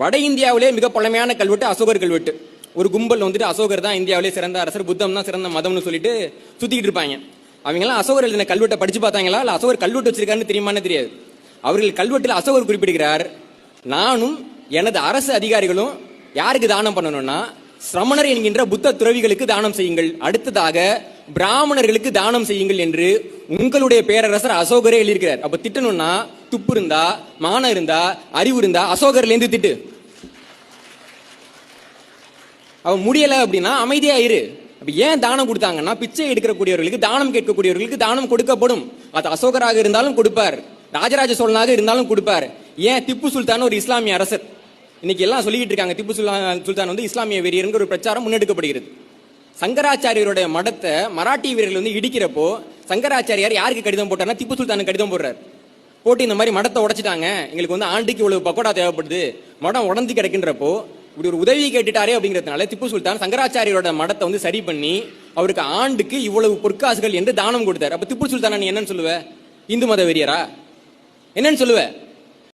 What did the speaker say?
வட இந்தியாவிலே மிக பழமையான கல்வெட்டு அசோகர் கல்வெட்டு. ஒரு கும்பல் வந்துட்டு அசோகர் தான் இந்தியாவிலே சிறந்த அரசர் புத்தம் தான் சிறந்த மதம்னு சொல்லிட்டு சுத்திக்கிட்டு இருப்பாங்க. அவங்கெல்லாம் அசோகர் எழுதின கல்வெட்டை படிச்சு பார்த்தாங்களா? இல்லை அசோகர் கல்வெட்டு வச்சிருக்காருன்னு தெரியுமான்னு தெரியாது. அவர்கள் கல்வெட்டில் அசோகர் குறிப்பிடுகிறார் நானும் எனது அரசு அதிகாரிகளும் யாருக்கு தானம் பண்ணணும்னா சிரமணர் என்கின்ற புத்த துறவிகளுக்கு தானம் செய்யுங்கள். அடுத்ததாக பிராமணர்களுக்கு தானம் செய்யுங்கள் என்று உங்களுடைய பேரரசர் அசோகரே எழுதியிருக்கிறார். அப்ப திட்டணும்னா துப்பு இருந்தா மானம் இருந்தா அறிவு இருந்தா அசோகர்ல இருந்து திட்டு. அவன் முடியல அப்படின்னா அமைதியா இரு. அப்ப ஏன் தானம் கொடுத்தாங்கன்னா பிச்சை எடுக்கக்கூடியவர்களுக்கு தானம் கேட்கக்கூடியவர்களுக்கு தானம் கொடுக்கப்படும். அது அசோகராக இருந்தாலும் கொடுப்பார். ராஜராஜ சோழனாக இருந்தாலும் கொடுப்பார். ஏன் திப்பு சுல்தான் ஒரு இஸ்லாமிய அரசர்? இன்னைக்கு எல்லாம் சொல்லிக்கிட்டு இருக்காங்க திப்பு சுல்தான் சுல்தான் வந்து இஸ்லாமிய வெறியருங்கிற ஒரு பிரச்சாரம் முன்னெடுக்கப்படுகிறது. சங்கராச்சாரியருடைய மடத்தை மராட்டி வீரர்கள் வந்து இடிக்கிறப்போ சங்கராச்சாரியார் யாருக்கு கடிதம் போட்டார்னா திப்பு சுல்தானுக்கு கடிதம் போடுறார். போட்டு இந்த மாதிரி மடத்தை உடைச்சிட்டாங்க. எங்களுக்கு வந்து ஆண்டுக்கு இவ்வளவு பக்கோடா தேவைப்படுது. மடம் உடந்து கிடைக்கின்றப்போ இப்படி ஒரு உதவி கேட்டுட்டாரே அப்படிங்கிறதுனால திப்பு சுல்தான் சங்கராச்சாரியோட மடத்தை வந்து சரி பண்ணி அவருக்கு ஆண்டுக்கு இவ்வளவு பொற்காசுகள் என்று தானம் கொடுத்தார். அப்ப திப்பு சுல்தான் என்னன்னு சொல்லுவ? இந்து மத வெறியரா என்னன்னு சொல்லுவேன்